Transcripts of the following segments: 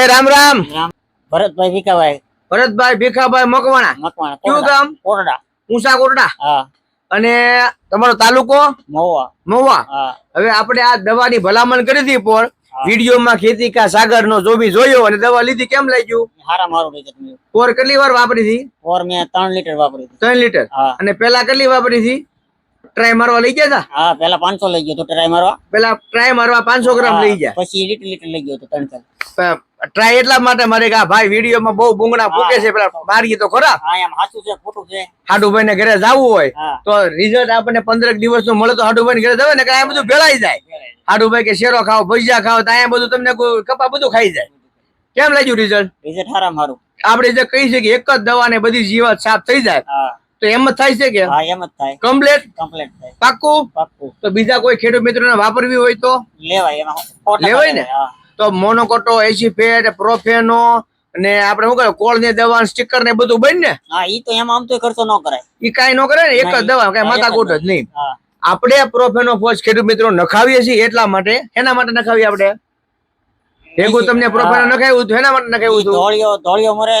એ રામ રામ. ભરતભાઈ ભીખાભાઈ. ભરતભાઈ ભીખાભાઈ મકવાણા. મકવાણા કયું ગામ? કોરડા. ઊંસા કોટડા હા. અને તમારો તાલુકો? મહુવા. મહુવા. હવે આપણે આ દવાની ભલામણ કરી હતી પણ. વિડીયોમાં ખેતી કા સાગર નો જો બી જોયો અને દવા લીધી. કેમ લાગ્યું? હારા મારું તમે પોર કેટલી વાર વાપરી હતી? ઓર મેં ત્રણ લીટર વાપરી હતી. ત્રણ લીટર. અને પેલા કેટલી વાપરી હતી? ટ્રાય મારવા લઈ ગયા હતા હા પેલા પાંચસો લઈ ગયો તો ટ્રાય મારવા. પેલા ટ્રાય મારવા પાંચસો ગ્રામ લઈ ગયા. પછી લીટર લીટર લઈ ગયો તો ત્રણ ચાર. ટ્રાય એટલા માટે મારે કે ભાઈ વિડીયોમાં બહુ બુંગણા ફૂકે છે પેલા મારીએ તો ખરા. હા છે ખોટું છે. હાડુભાઈ ને ઘરે જવું હોય તો રિઝલ્ટ આપણને પંદર દિવસનું મળે તો હાડુભાઈ ઘરે જવે ને કે આ બધું ભેળાઈ જાય. હાડુભાઈ કે શેરો ખાઓ ભજીયા ખાઓ તો અહીંયા બધું તમને કપા બધું ખાઈ જાય. કેમ લાગ્યું રિઝલ્ટ રિઝલ્ટ સારા મારું આપણે જે કહી છે કે એક જ દવા ને બધી જીવાત સાફ થઈ જાય. તો એમ જ થાય છે કે હા એમ જ થાય. કમ્પ્લેટ કમ્પ્લીટ થાય. પાક્કું? પાક્કું. તો બીજા કોઈ ખેડૂત મિત્રોને વાપરવી હોય તો? લેવાય એમાં લેવાય ને? તો મોનોકોટો એસીફેટ પ્રોફેનો અને આપણે શું કરે કોળની દવા સ્ટીકર ને બધું બન ને? હા ઈ તો એમાં આમ તો ખર્ચો ન કરાય. ઈ કાઈ ન કરે ને? એક જ દવા કઈ માતા કોટ જ માથાકૂટ જ નહીં. આપણે પ્રોફેનો ફોજ ખેડૂત મિત્રો નખાવીએ છીએ એટલા માટે. એના માટે નખાવીએ આપણે? ભેગું તમને પ્રોફેનો નખાવ્યું હતું એના માટે નખાવ્યું હતું? ધોળિયો ધોળિયો મરે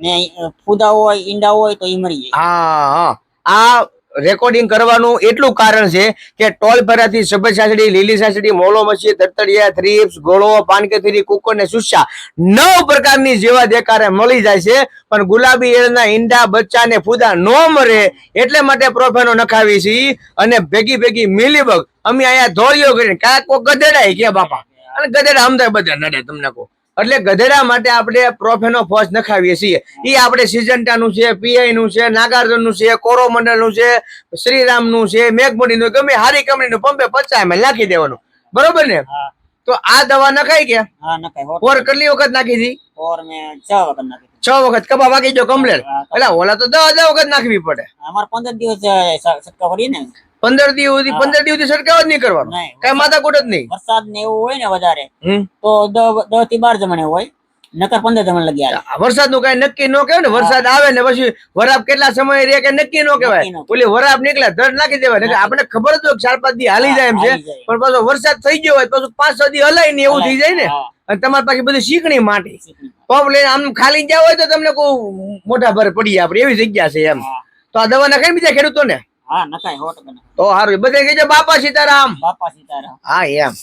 ને ફૂદા હોય ઈંડા હોય તો એ મરી જાય. હા આ રેકોર્ડિંગ કરવાનું એટલું કારણ છે કે ટોલ ભરાથી સફેદ લીલી સાસડી, મોલો મચ્છી, તરતડિયા થ્રીપ્સ ગોળો, પાનકેથરી, કુકર ને સુસા નવ પ્રકારની જેવા દેકારે મળી જાય છે. પણ ગુલાબી એળના ઈંડા, બચ્ચા ને ફૂદા નો મરે એટલે માટે પ્રોફેનો નખાવી છે અને ભેગી ભેગી મિલીબગ અમે અહીંયા ધોળિયો કરીને કાંઈક કોક ગધેડાય કે બાપા. અને ગધેડા અમદાવાદ બધા નડે તમને કહું. એટલે ગધેડા માટે આપણે પ્રોફેનો ફોસ નખાવીએ છીએ. એ આપણે સિજન્ટાનું છે પીઆઈનું છે નાગાર્જુનનું છે કોરોમંડળનું છે શ્રીરામનું છે મેઘમુડીનું ગમે હારી કંપની નું પંપે પચાસમાં નાખી દેવાનું. બરોબર ને? તો આ દવા નખાય કે હા ઓર કેટલી વખત નાખી હતી? ઓર મેં છ વખત નાખી છ વખત. કબા વાગી જો કમ્પ્લેટ? એટલે ઓલા તો દવા દસ વખત નાખવી પડે. અમારે પંદર દિવસ પડી ને. પંદર દિવસ સુધી પંદર દિવસ સુધી છંટકાવ જ નહીં કરવાનો. કઈ માથાકૂટ જ નહીં. વરસાદ ને એવું હોય ને વધારે તો દસથી બાર જમણે હોય નકર પંદર જમણ લગી આવે. વરસાદનું કઈ નક્કી ન કહેવાય ને વરસાદ આવે ને પછી વરાબ કેટલા સમય રે કે નક્કી ન કહેવાય. ઓલી વરાબ નીકળે ધડ નાખી દેવાય આપણે ખબર જ હોય ચાર પાંચ દી હાલી જાય એમ છે. પણ પાછો વરસાદ થઈ ગયો હોય પાછું પાંચ છ દી હલાય ને એવું થઈ જાય ને. અને તમારી પાસે બધી શીખણી માટી. પંપ લઈને આમ ખાલી ગયા હોય તો તમને કોઈ મોટા ભર પડી આપણે એવી જગ્યા છે એમ. તો આ દવા નાખે ને બીજા ખેડૂતો ને હા નખાય હોટ બને તો સારું બધે કહેજો બાપા સીતારામ. બાપા સીતારામ. હા એમ.